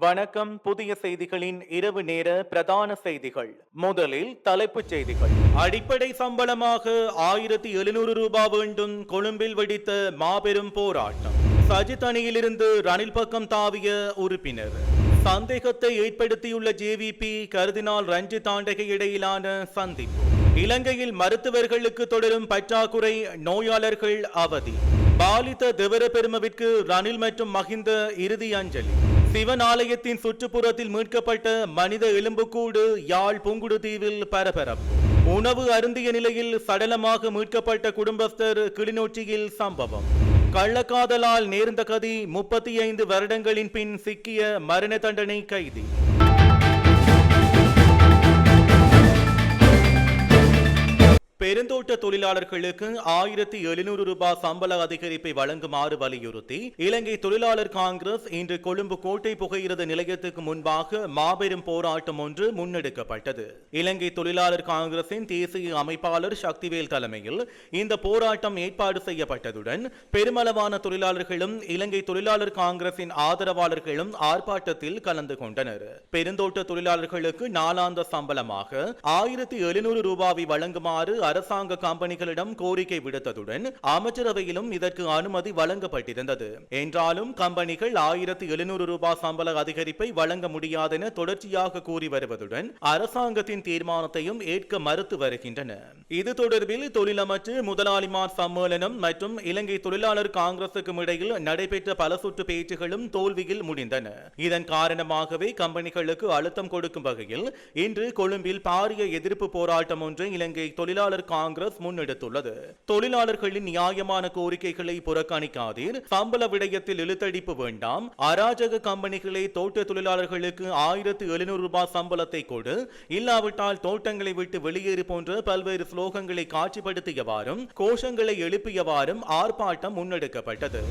வணக்கம். புதிய செய்திகளின் இரவு நேர பிரதான செய்திகள். முதலில் தலைப்புச் செய்திகள். அடிப்படை சம்பளமாக ஆயிரத்தி எழுநூறு ரூபாய் வேண்டும். கொழும்பில் வெடித்த மாபெரும் போராட்டம். சஜித் அணியிலிருந்து ரணில் பக்கம் தாவிய உறுப்பினர். சந்தேகத்தை ஏற்படுத்தியுள்ள ஜேவிபி கருதினால் ரஞ்சித் ஆண்டகை இடையிலான சந்திப்பு. இலங்கையில் மருத்துவர்களுக்கு தொடரும் பற்றாக்குறை நோயாளர்கள் அவதி. பாலித்த திவர பெருமவிற்கு ரணில் மற்றும் மஹிந்த இறுதி அஞ்சலி. சிவன் ஆலயத்தின் சுற்றுப்புறத்தில் மீட்கப்பட்ட மனித எலும்புக்கூடு யாழ் புங்குடு தீவில் பரபரப்பு உணவு அருந்திய நிலையில் சடலமாக மீட்கப்பட்ட குடும்பஸ்தர் கிளிநொச்சியில் சம்பவம். கள்ளக்காதலால் நேர்ந்த கதி முப்பத்தி ஐந்து வருடங்களின் பின் சிக்கிய மரண தண்டனை கைதி. பெருந்தோட்ட தொழிலாளர்களுக்கு ஆயிரத்தி எழுநூறு ரூபாய் சம்பள அதிகரிப்பை வழங்குமாறு வலியுறுத்தி இலங்கை தொழிலாளர் காங்கிரஸ் இன்று கொழும்பு கோட்டை புகையிரத நிலையத்துக்கு முன்பாக மாபெரும் போராட்டம் ஒன்று முன்னெடுக்கப்பட்டது. இலங்கை தொழிலாளர் காங்கிரசின் தேசிய அமைப்பாளர் சக்திவேல் தலைமையில் இந்த போராட்டம் ஏற்பாடு செய்யப்பட்டதுடன் பெருமளவான தொழிலாளர்களும் இலங்கை தொழிலாளர் காங்கிரசின் ஆதரவாளர்களும் ஆர்ப்பாட்டத்தில் கலந்து கொண்டனர். பெருந்தோட்ட தொழிலாளர்களுக்கு நாளாந்த சம்பளமாக ஆயிரத்தி எழுநூறு ரூபாவை வழங்குமாறு அரசாங்க கம்பெனிகளிடம் கோரிக்கை விடுத்ததுடன் அமைச்சரவையிலும் இதற்கு அனுமதி வழங்கப்பட்டிருந்தது. என்றாலும் கம்பெனிகள் ஆயிரத்தி எழுநூறு ரூபாய் சம்பள அதிகரிப்பை வழங்க முடியாதென தொடர்ச்சியாக கூறி வருவதுடன் அரசாங்கத்தின் தீர்மானத்தையும் ஏற்க மறுத்து வருகின்றன. இது தொடர்பில் தொழிலமைச்சு முதலாளிமார் சம்மேளனம் மற்றும் இலங்கை தொழிலாளர் காங்கிரசுக்கும் இடையில் நடைபெற்ற பல சுற்று பேச்சுகளும் தோல்வியில் முடிந்தன. இதன் காரணமாகவே கம்பெனிகளுக்கு அழுத்தம் கொடுக்கும் வகையில் இன்று கொழும்பில் பாரிய எதிர்ப்பு போராட்டம் ஒன்று இலங்கை தொழிலாளர் காங்கிரஸ் முன்னெடுத்துள்ளது. தொழிலாளர்களின் நியாயமான கோரிக்கைகளை புறக்கணிக்காதீர். சம்பள விடயத்தில் இழுத்தடிப்பு வேண்டாம். அராஜக கம்பெனிகளை தோட்ட தொழிலாளர்களுக்கு ஆயிரத்து எழுநூறு ரூபாய் சம்பளத்தை கொடு. இல்லாவிட்டால் தோட்டங்களை விட்டு வெளியேறு போன்ற பல்வேறு ஸ்லோகங்களை காட்சிப்படுத்தியவாறும் கோஷங்களை எழுப்பியவாறும் ஆர்ப்பாட்டம் முன்னெடுக்கப்பட்டது.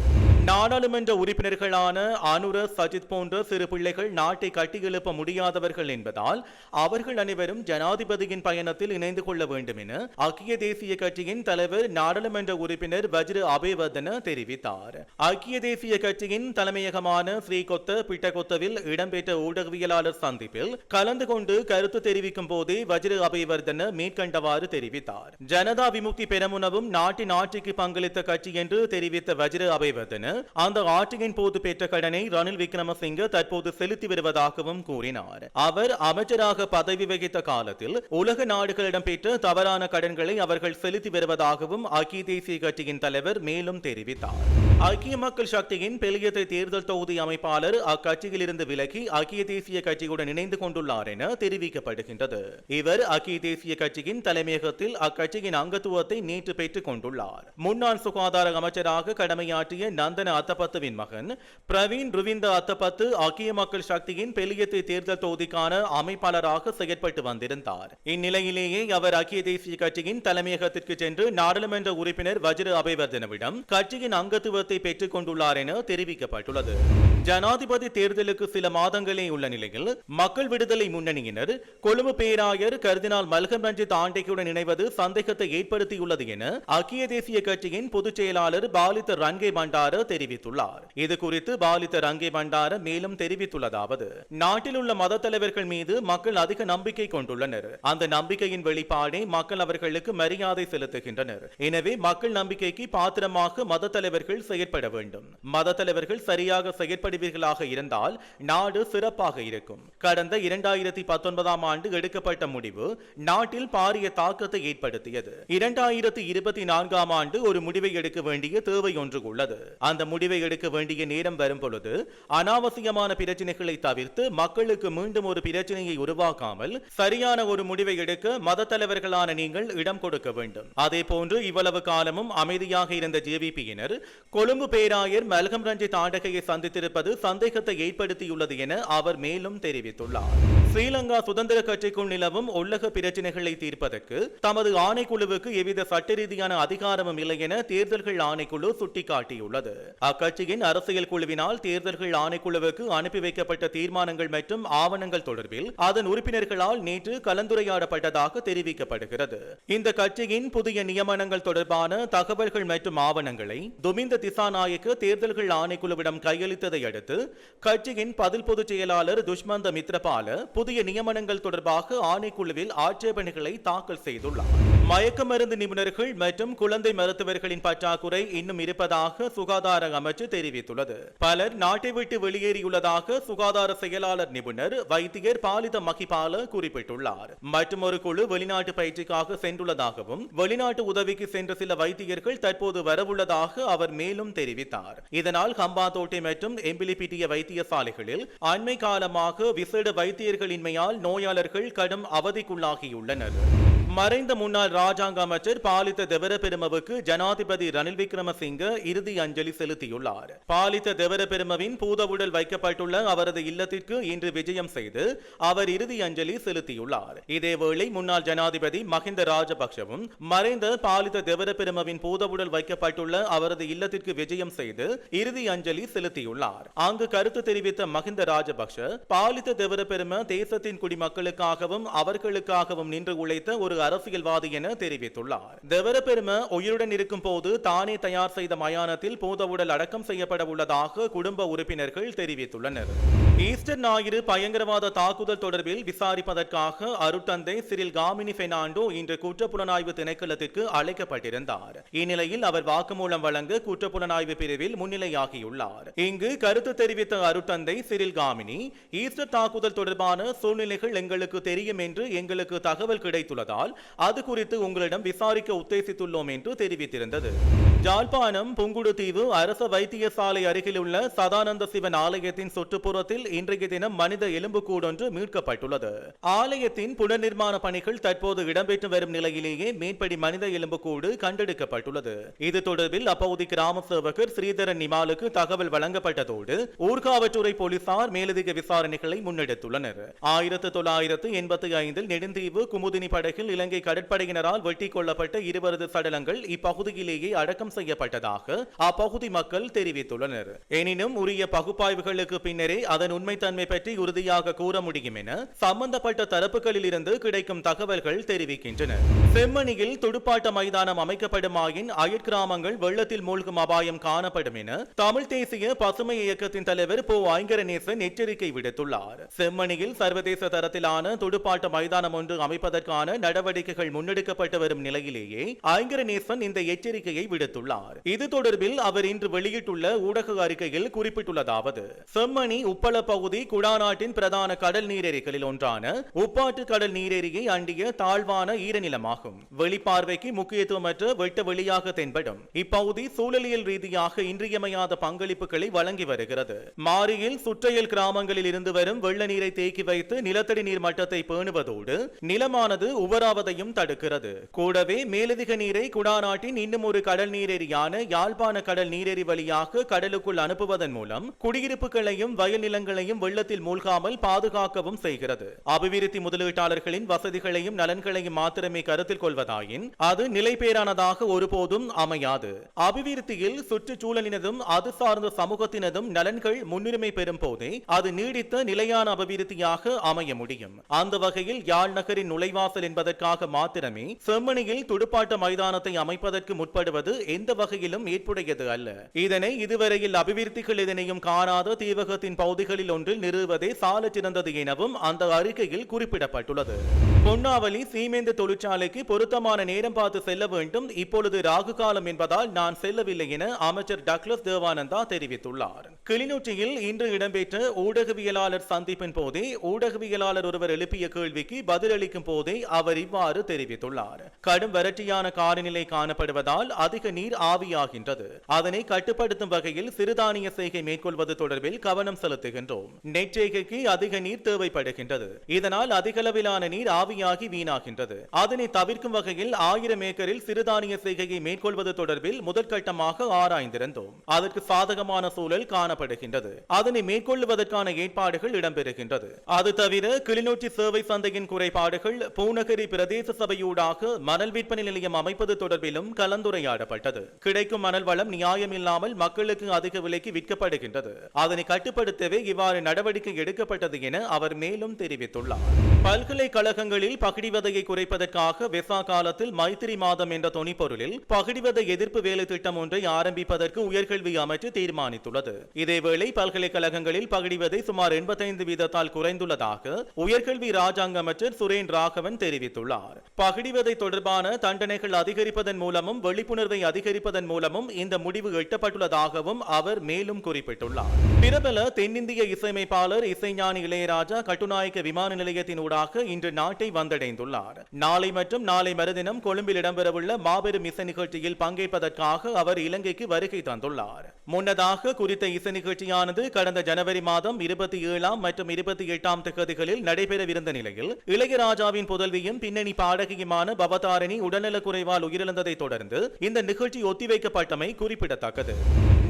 நாடாளுமன்ற உறுப்பினர்களான அனுர சஜித் போன்ற சிறு பிள்ளைகள் நாட்டை கட்டியெழுப்ப முடியாதவர்கள் என்பதால் அவர்கள் அனைவரும் ஜனாதிபதியின் பயணத்தில் இணைந்து கொள்ள வேண்டும் என ஐக்கிய தேசிய கட்சியின் தலைவர் நாடாளுமன்ற உறுப்பினர் வஜ்ர அபேவர்தன தெரிவித்தார். ஐக்கிய தேசிய கட்சியின் தலைமையகமான ஸ்ரீகொத்த பிட்டகொத்தவில் இடம்பெற்ற ஊடகவியலாளர் சந்திப்பில் கலந்து கொண்டு கருத்து தெரிவிக்கும் போதே வஜ்ர அபேவர்தன மேற்கண்டவாறு தெரிவித்தார். ஜனதா விமுக்தி பெரமுனவும் நாட்டின் ஆட்சிக்கு பங்களித்த கட்சி என்று தெரிவித்த வஜ்ர அபேவர்தன அந்த ஆட்சியின் போது பெற்ற கடனை ரணில் விக்ரமசிங்க தற்போது செலுத்தி வருவதாகவும் கூறினார். அவர் அமைச்சராக பதவி வகித்த காலத்தில் உலக நாடுகளிடம் பெற்ற தவறான கடன்களை அவர்கள் செலுத்தி வருவதாகவும் ஐக்கிய தேசிய கட்சியின் தலைவர் மேலும் தெரிவித்தார். ஐக்கிய மக்கள் சக்தியின் பெலியத்தை தேர்தல் தொகுதி அமைப்பாளர் அக்கட்சியில் இருந்து விலகி ஐக்கிய தேசிய கட்சியுடன் இணைந்து கொண்டுள்ளார் என தெரிவிக்கப்படுகின்றது. இவர் ஐக்கிய தேசிய கட்சியின் தலைமையகத்தில் அக்கட்சியின் அங்கத்துவத்தை நேற்று பெற்றுக் கொண்டுள்ளார். முன்னாள் சுகாதார அமைச்சராக கடமையாற்றிய நந்தன அத்தப்பத்துவின் மகன் பிரவீன் ருவிந்த அத்தப்பத்து ஐக்கிய மக்கள் சக்தியின் பெலியத்தை தேர்தல் தொகுதிக்கான அமைப்பாளராக செயற்பட்டு வந்திருந்தார். இந்நிலையிலேயே அவர் ஐக்கிய தேசிய கட்சியின் தலைமையகத்திற்கு சென்று நாடாளுமன்ற உறுப்பினர் வஜ்ர அபேவர்தனவிடம் கட்சியின் அங்கத்துவத்தை பெற்றுக் கொண்டுள்ளார் என தெரிவிக்கப்பட்டுள்ளது. ஜனாதிபதி தேர்தலுக்கு சில மாதங்களே உள்ள நிலையில் மக்கள் விடுதலை முன்னணியினர் கொழும்பு பேராயர் கர்தினால் மல்கம் ரஞ்சித் ஆண்டைக்குடன் இணைவது சந்தேகத்தை ஏற்படுத்தியுள்ளது என அக்கிய தேசிய கட்சியின் பொதுச் செயலாளர் பாலித்த ரங்கே பண்டார தெரிவித்துள்ளார். இது குறித்து பாலித்த ரங்கே பண்டார மேலும் தெரிவித்துள்ளதாவது நாட்டில் உள்ள மத தலைவர்கள் மீது மக்கள் அதிக நம்பிக்கை கொண்டுள்ளனர். அந்த நம்பிக்கையின் வெளிப்பாடே மக்கள் அவர்களுக்கு மரியாதை செலுத்துகின்றனர். எனவே மக்கள் நம்பிக்கைக்கு பாத்திரமாக மத தலைவர்கள் செயற்பட வேண்டும். மத தலைவர்கள் சரியாக செயற்படுவீர்களாக இருந்தால் நாடு சிறப்பாக இருக்கும். கடந்த இரண்டாயிரத்தி பத்தொன்பதாம் ஆண்டு எடுக்கப்பட்ட முடிவு நாட்டில் பாரிய தாக்கத்தை ஏற்படுத்தியது. இரண்டாயிரத்தி இருபத்தி நான்காம் ஆண்டு ஒரு முடிவை எடுக்க வேண்டிய தேவை ஒன்று உள்ளது. அந்த முடிவை எடுக்க வேண்டிய நேரம் வரும் பொழுது அனாவசியமான பிரச்சனைகளை தவிர்த்து மக்களுக்கு மீண்டும் ஒரு பிரச்சனையை உருவாக்காமல் சரியான ஒரு முடிவை எடுக்க மத தலைவர்களான நீங்கள் இடம் கொடுக்க வேண்டும். அதே போன்று இவ்வளவு காலமும் அமைதியாக இருந்த ஜேவிபியினர் கொழும்பு பேராயர் மல்கம் ரஞ்சித் ஆண்டகையை சந்தித்திருப்ப இருப்பது சந்தேகத்தை ஏற்படுத்தியுள்ளது என அவர் மேலும் தெரிவித்துள்ளார். ஸ்ரீலங்கா சுதந்திர கட்சிக்குள் நிலவும் உள்ளக பிரச்சினைகளை தீர்ப்பதற்கு தமது ஆணைக்குழுவுக்கு எவ்வித சட்ட ரீதியான அதிகாரமும் இல்லை என தேர்தல்கள் ஆணைக்குழு சுட்டிக்காட்டியுள்ளது. அக்கட்சியின் அரசியல் குழுவினால் தேர்தல்கள் ஆணைக்குழுவுக்கு அனுப்பி வைக்கப்பட்ட தீர்மானங்கள் மற்றும் ஆவணங்கள் தொடர்பில் அதன் உறுப்பினர்களால் நேற்று கலந்துரையாடப்பட்டதாக தெரிவிக்கப்படுகிறது. இந்த கட்சியின் புதிய நியமனங்கள் தொடர்பான தகவல்கள் மற்றும் ஆவணங்களை துமிந்த திசாநாயக்க தேர்தல்கள் ஆணைக்குழுவிடம் கையளித்ததை அடுத்து கட்சியின் பதில் பொதுச் செயலாளர் துஷ்மந்த மித்ரபால புதிய நியமனங்கள் தொடர்பாக ஆணைக்குழுவில் ஆட்சேபனைகளை தாக்கல் செய்துள்ளார். மயக்க மருந்து நிபுணர்கள் மற்றும் குழந்தை மருத்துவர்களின் பற்றாக்குறை இன்னும் இருப்பதாக சுகாதார அமைச்சு தெரிவித்துள்ளது. பலர் நாட்டை விட்டு வெளியேறியுள்ளதாக சுகாதார செயலாளர் நிபுணர் வைத்தியர் பாலித மகிபால குறிப்பிட்டுள்ளார். மற்றும் ஒரு குழு வெளிநாட்டு பயிற்சிக்காக சென்றுள்ளதாகவும் வெளிநாட்டு உதவிக்கு சென்ற சில வைத்தியர்கள் தற்போது வரவுள்ளதாக அவர் மேலும் தெரிவித்தார். இதனால் ஹம்பாந்தோட்டை மற்றும் எம்பிலிபிட்டிய வைத்தியசாலைகளில் அண்மை காலமாக விசேட வைத்தியர்களின்மையால் நோயாளர்கள் கடும் அவதிக்குள்ளாகியுள்ளனர். மறைந்த முன்னாள் ராஜாங்க அமைச்சர் பாலித்த தேவரபெருமவுக்கு ஜனாதிபதி ரணில் விக்ரமசிங்க இறுதி அஞ்சலி செலுத்தியுள்ளார். பாலித்த தெவர பூதவுடல் வைக்கப்பட்டுள்ள அவரது இல்லத்திற்கு இன்று விஜயம் செய்து அவர் இறுதி அஞ்சலி செலுத்தியுள்ளார். இதேவேளை முன்னாள் ஜனாதிபதி மஹிந்த ராஜபக்சவும் மறைந்த பாலித்த தெவர பூதவுடல் வைக்கப்பட்டுள்ள அவரது இல்லத்திற்கு விஜயம் செய்து இறுதி அஞ்சலி செலுத்தியுள்ளார். அங்கு கருத்து தெரிவித்த மஹிந்த ராஜபக்ஷ பாலித்த தெவர தேசத்தின் குடிமக்களுக்காகவும் அவர்களுக்காகவும் நின்று உழைத்த ஒரு அரசியல்வாதி என தெரிவித்துள்ளார். தெவர உயிருடன் இருக்கும் போது தானே தயார் செய்த மயானத்தில் பூதவுடல் அடக்கம் செய்யப்பட உள்ளதாக குடும்ப உறுப்பினர்கள் தெரிவித்துள்ளனர். ஈஸ்டர் ஞாயிறு பயங்கரவாத தாக்குதல் தொடர்பில் விசாரிப்பதற்காக அருட்தந்தை சிறில் காமினி பெர்னாண்டோ இன்று குற்றப்புலனாய்வு திணைக்களத்திற்கு அழைக்கப்பட்டிருந்தார். இந்நிலையில் அவர் வாக்குமூலம் வழங்க குற்றப்புலனாய்வு பிரிவில் முன்னிலையாகியுள்ளார். இங்கு கருத்து தெரிவித்த அருட்தந்தை சிறில் காமினி ஈஸ்டர் தாக்குதல் தொடர்பான சூழ்நிலைகள் எங்களுக்கு தெரியும் என்று எங்களுக்கு தகவல் கிடைத்துள்ளதால் இருந்தால் அது குறித்து உங்களிடம் விசாரிக்க உத்தேசித்துள்ளோம் என்று தெரிவித்திருந்தது. ஜாழ்ப்பாணம் புங்குடுதீவு அரச வைத்தியசாலை அருகிலுள்ள சதானந்த சிவன் ஆலயத்தின் சுற்றுப்புறத்தில் இன்றைய தினம் மனித எலும்புக்கூடு ஒன்று மீட்கப்பட்டுள்ளது. ஆலயத்தின் புனர்நிர்மாண பணிகள் தற்போது இடம்பெற்று வரும் நிலையிலேயே மேற்படி மனித எலும்புக்கூடு கண்டெடுக்கப்பட்டுள்ளது. இது தொடர்பில் அப்பகுதி கிராம சேவகர் ஸ்ரீதரன் நிமாலுக்கு தகவல் வழங்கப்பட்டதோடு ஊர்காவற்றுறை போலீசார் மேலதிக விசாரணைகளை முன்னெடுத்துள்ளனர். ஆயிரத்தி தொள்ளாயிரத்து எண்பத்தி ஐந்தில் நெடுந்தீவு குமுதினி படகில் இலங்கை கடற்படையினரால் வெட்டிக் கொள்ளப்பட்ட இருவரது சடலங்கள் இப்பகுதியிலேயே அடக்கம் செய்யப்பட்டதாக அப்பகுதி மக்கள் தெரிவித்துள்ளனர். எனினும் உரிய பகுப்பாய்வுகளுக்கு பின்னரே அதன் உண்மைத்தன்மை பற்றி உறுதியாக கூற முடியும் என சம்பந்தப்பட்ட தரப்புகளில் இருந்து கிடைக்கும் தகவல்கள் தெரிவிக்கின்றன. செம்மணியில் துடுப்பாட்ட மைதானம் அமைக்கப்படுமாயின் அயற்கிராமங்கள் வெள்ளத்தில் மூழ்கும் அபாயம் காணப்படும் என தமிழ் தேசிய பசுமை இயக்கத்தின் தலைவர் போ ஐங்கரநேசன் எச்சரிக்கை விடுத்துள்ளார். செம்மணியில் சர்வதேச தரத்திலான துடுப்பாட்ட மைதானம் ஒன்று அமைப்பதற்கான நடவடிக்கைகள் முன்னெடுக்கப்பட்டு வரும் நிலையிலேயே ஐங்கரநேசன் இந்த எச்சரிக்கையை விடுத்துள்ளார். இது தொடர்பில் அவர் இன்று வெளியிட்டுள்ள ஊடக அறிக்கையில் குறிப்பிட்டுள்ளதாவது செம்மணி உப்பள பகுதி குடாநாட்டின் பிரதான கடல் நீரேரிகளில் ஒன்றான உப்பாற்று கடல் நீரேரியை அண்டிய தாழ்வான ஈரநிலமாகும் வெளிப்பார்வைக்கு முக்கியத்துவமற்ற வெட்ட வெளியாக தென்படும். இப்பகுதி சூழலியல் ரீதியாக இன்றியமையாத பங்களிப்புகளை வழங்கி வருகிறது. மாரியில் சுற்றையல் கிராமங்களில் இருந்து வரும் வெள்ள நீரை தேக்கி வைத்து நிலத்தடி நீர் மட்டத்தை பேணுவதோடு நிலமானது உவராவதையும் தடுக்கிறது. கூடவே மேலதிக நீரை குடாநாட்டின் இன்னும் ஒரு கடல் நீரேரியான யாழ்ப்பாண கடல் நீரேரி வழியாக கடலுக்குள் அனுப்புவதன் மூலம் குடியிருப்புகளையும் வயல் நிலங்களையும் வெள்ளத்தில் மூழ்காமல் பாதுகாக்கவும் செய்கிறது. அபிவிருத்தி முதலீட்டாளர்களின் வசதிகளையும் நலன்களையும் மாத்திரமே கருத்தில் கொள்வதாயின் அது நிலைபேறானதாக ஒருபோதும் அமையாது. அபிவிருத்தியில் சுற்றுச்சூழலினதும் அது சார்ந்த சமூகத்தினதும் நலன்கள் முன்னுரிமை பெறும் போதே அது நீடித்த நிலையான அபிவிருத்தியாக அமைய முடியும். அந்த வகையில் யாழ் நகரின் நுழைவாசல் காரணமாக மாத்திரமே செம்மணியில் துடுப்பாட்ட மைதானத்தை அமைப்பதற்கு முற்படுவது எந்த வகையிலும் ஏற்புடையது அல்ல. இதனை இதுவரையில் அபிவிருத்திகள் எதனையும் காணாத தீவகத்தின் பகுதிகளில் ஒன்றில் நிறுவதே சால சிறந்தது எனவும் அந்த அறிக்கையில் குறிப்பிடப்பட்டுள்ளது. பொன்னாவலி சீமேந்து தொழிற்சாலைக்கு பொருத்தமான நேரம் பார்த்து செல்ல வேண்டும். இப்பொழுது ராகு காலம் என்பதால் நான் செல்லவில்லை என அமைச்சர் டக்ளஸ் தேவானந்தா தெரிவித்துள்ளார். கிளிநொச்சியில் இன்று இடம்பெற்ற ஊடகவியலாளர் சந்திப்பின் போதே ஊடகவியலாளர் ஒருவர் எழுப்பிய கேள்விக்கு பதிலளிக்கும் போதே அவர் இவ்வாறு தெரிவித்துள்ளார். கடும் வறட்சியான காலநிலை காணப்படுவதால் அதிக நீர் ஆவியாகின்றது. அதனை கட்டுப்படுத்தும் வகையில் சிறுதானிய செய்கை மேற்கொள்வது தொடர்பில் கவனம் செலுத்துகின்றோம். நெற்செய்கைக்கு அதிக நீர் தேவைப்படுகின்றது. இதனால் அதிகளவிலான நீர் ஆவியாகி வீணாகின்றது. அதனை தவிர்க்கும் வகையில் ஆயிரம் ஏக்கரில் சிறுதானிய செய்கையை மேற்கொள்வது தொடர்பில் முதற்கட்டமாக ஆராய்ந்திருந்தோம். அதற்கு சாதகமான சூழல் காணப்படுகின்றது. அதனை மேற்கொள்வதற்கான ஏற்பாடுகள் இடம்பெறுகின்றது. அது தவிர கிளிநொச்சி சேவை சந்தையின் குறைபாடுகள் பூநகரி பிரதேச சபையூடாக மணல் விற்பனை நிலையம் அமைப்பது தொடர்பிலும் கலந்துரையாடப்பட்டது. கிடைக்கும் மணல் வளம் நியாயமில்லாமல் மக்களுக்கு அதிக விலைக்கு விற்கப்படுகின்றது. அதனை கட்டுப்படுத்தவே இவ்வாறு நடவடிக்கை எடுக்கப்பட்டது என அவர் மேலும் தெரிவித்துள்ளார். பல்கலைக்கழகங்களில் பகிடிவதையை குறைப்பதற்காக விசா காலத்தில் மைத்திரி மாதம் என்ற தொனிப்பொருளில் பகிடிவதை எதிர்ப்பு வேலை திட்டம் ஒன்றை ஆரம்பிப்பதற்கு உயர்கல்வி அமைச்சு தீர்மானித்துள்ளது. இதேவேளை பல்கலைக்கழகங்களில் பகிடிவதை சுமார் எண்பத்தைந்து வீதத்தால் குறைந்துள்ளதாக உயர்கல்வி ராஜாங்க அமைச்சர் சுரேன் ராகவன் தெரிவித்துள்ளார். பகிடிவதை தொடர்பான தண்டனைகள் அதிகரிப்பதன் மூலமும் விழிப்புணர்வை அதிகரிப்பதன் மூலமும் இந்த முடிவு எட்டப்பட்டுள்ளதாகவும் அவர் மேலும் குறிப்பிட்டுள்ளார். பிரபல தென்னிந்திய இசையமைப்பாளர் இசைஞானி இளையராஜா கட்டுநாயக்க விமான நிலையத்தின் நிலையத்தினூடாக இன்று நாட்டை வந்தடைந்துள்ளார். நாளை மற்றும் நாளை மறுதினம் கொழும்பில் இடம்பெறவுள்ள மாபெரும் இசை நிகழ்ச்சியில் பங்கேற்பதற்காக அவர் இலங்கைக்கு வருகை தந்துள்ளார். முன்னதாக குறித்த இசை நிகழ்ச்சியானது கடந்த ஜனவரி மாதம் இருபத்தி ஏழாம் மற்றும் இருபத்தி எட்டாம் திகதிகளில் நடைபெறவிருந்த நிலையில் இளையராஜாவின் புதல்வியும் பின்னணி பாடகியுமான பவதாரணி உடல்நலக் குறைவால் உயிரிழந்ததை தொடர்ந்து இந்த நிகழ்ச்சி ஒத்திவைக்கப்பட்டமை குறிப்பிடத்தக்கது.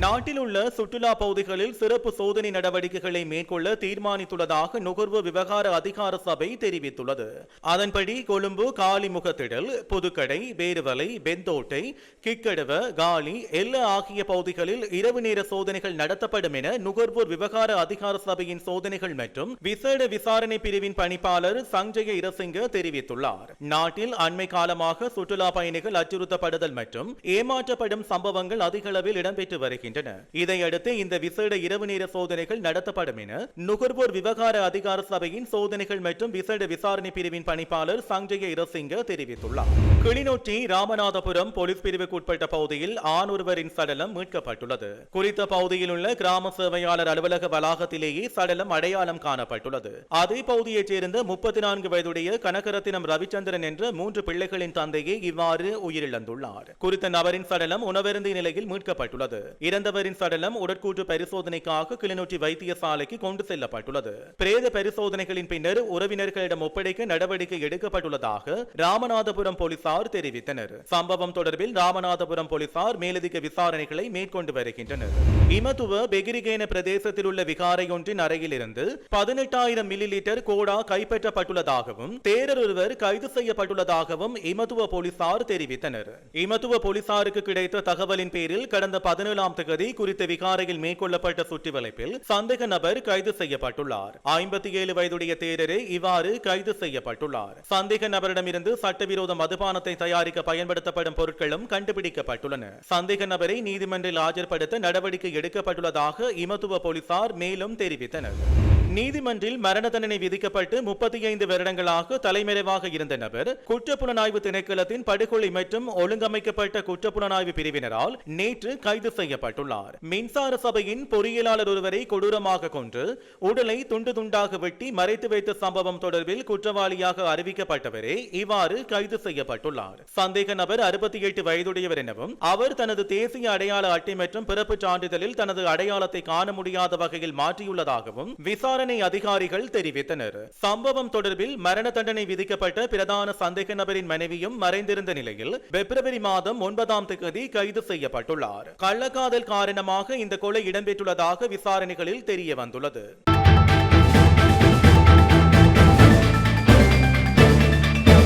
நாட்டில் உள்ள சுற்றுலா பகுதிகளில் சிறப்பு சோதனை நடவடிக்கைகளை மேற்கொள்ள தீர்மானித்துள்ளதாக நுகர்வு விவகார அதிகார சபை தெரிவித்துள்ளது. அதன்படி கொழும்பு காலிமுகத்திடல் புதுக்கடை பேருவலை பெந்தோட்டை கிக்கடவ காலி எல்ல ஆகிய பகுதிகளில் இரவு நேர சோதனைகள் நடத்தப்படும் என நுகர்வோர் விவகார அதிகார சபையின் சோதனைகள் மற்றும் விசேட விசாரணை பிரிவின் பணிப்பாளர் சஞ்சய இரசிங்க தெரிவித்துள்ளார். நாட்டில் அண்மை காலமாக சுற்றுலா பயணிகள் அச்சுறுத்தப்படுதல் மற்றும் ஏமாற்றப்படும் சம்பவங்கள் அதிகளவில் இடம்பெற்று வருகின்றன. வருகின்றன இதையடுத்து இந்த விசேட இரவு நேர சோதனைகள் நடத்தப்படும் என நுகர்வோர் விவகார அதிகார சபையின் சோதனைகள் மற்றும் விசேட விசாரணை பிரிவின் பணிப்பாளர் சஞ்சய இரசிங்க தெரிவித்துள்ளார். கிளிநொச்சி ராமநாதபுரம் போலீஸ் பிரிவுக்கு உட்பட்ட பகுதியில் ஆண் ஒருவரின் சடலம் மீட்கப்பட்டுள்ளது. குறித்த பகுதியில் உள்ள கிராம சேவையாளர் அலுவலக வளாகத்திலேயே சடலம் அடையாளம் காணப்பட்டுள்ளது. அதே பகுதியைச் சேர்ந்த முப்பத்தி நான்கு வயதுடைய கனகரத்தினம் ரவிச்சந்திரன் என்ற மூன்று பிள்ளைகளின் தந்தையே இவ்வாறு உயிரிழந்துள்ளார். குறித்த நபரின் சடலம் உணவருந்திய நிலையில் மீட்கப்பட்டுள்ளது. இறந்தவரின் சடலம் உடற்கூற்று பரிசோதனைக்காக கிளிநொச்சி வைத்தியசாலைக்கு கொண்டு செல்லப்பட்டுள்ளது. பிரேத பரிசோதனைகளின் பின்னர் உறவினர்களிடம் ஒப்படைக்க நடவடிக்கை எடுக்கப்பட்டுள்ளதாக ராமநாதபுரம் போலீசார் தெரிவித்தனர். சம்பவம் தொடர்பில் ராமநாதபுரம் போலீசார் மேலதிக விசாரணைகளை மேற்கொண்டு வருகின்றனர். இமதுவ பெகிரிகேன பிரதேசத்தில் உள்ள விகாரையொன்றின் அறையிலிருந்து பதினெட்டாயிரம் மில்லி லிட்டர் கோடா கைப்பற்றப்பட்டுள்ளதாகவும் தேரர் ஒருவர் கைது செய்யப்பட்டுள்ளதாகவும் இமதுவ போலீசார் தெரிவித்தனர். இமதுவ போலீசாருக்கு கிடைத்த தகவலின் பேரில் கடந்த பதினேழாம் தேதி குறித்த விகாரையில் மேற்கொள்ளப்பட்ட சுற்றிவளைப்பில் சந்தேக நபர் கைது செய்யப்பட்டுள்ளார். ஐம்பத்தி ஏழு வயதுடைய தேரரே இவ்வாறு கைது செய்யப்பட்டுள்ளார். சந்தேக நபரிடமிருந்து சட்டவிரோத மதுபானத்தை தயாரிக்க பயன்படுத்தப்படும் பொருட்களும் கண்டுபிடிக்கப்பட்டுள்ளன. சந்தேக நபரை நீதிமன்றில் ஆஜர்படுத்த நடவடிக்கை எடுக்கப்பட்டுள்ளதாக இமத்துவ போலீசார் மேலும் தெரிவித்தனர். நீதிமன்றில் மரண தண்டனை விதிக்கப்பட்டு முப்பத்தி ஐந்து வருடங்களாக தலைமறைவாக இருந்த நபர் குற்றப்புலனாய்வு திணைக்களத்தின் படுகொலை மற்றும் ஒழுங்கமைக்கப்பட்ட குற்றப்புலனாய்வு பிரிவினரால் நேற்று கைது செய்யப்பட்டுள்ளார். மின்சார சபையின் பொறியியலாளர் ஒருவரை கொடூரமாக கொன்று உடலை துண்டு துண்டாக வெட்டி மறைத்து வைத்த சம்பவம் தொடர்பில் குற்றவாளியாக அறிவிக்கப்பட்டவரே இவ்வாறு கைது செய்யப்பட்டுள்ளார். சந்தேக நபர் அறுபத்தி எட்டு வயதுடையவர் எனவும் அவர் தனது தேசிய அடையாள அட்டை மற்றும் பிறப்பு சான்றிதழில் தனது அடையாளத்தை காண முடியாத வகையில் மாற்றியுள்ளதாகவும் விசாரணை அதிகாரிகள் தெரிவித்தனர். சம்பவம் தொடர்பில் மரண தண்டனை விதிக்கப்பட்ட பிரதான சந்தேக நபரின் மனைவியும் மறைந்திருந்த நிலையில் பிப்ரவரி மாதம் ஒன்பதாம் தேதி கைது செய்யப்பட்டுள்ளார். கள்ளக்காதல் காரணமாக இந்த கொலை இடம்பெற்றுள்ளதாக விசாரணைகளில் தெரிய வந்துள்ளது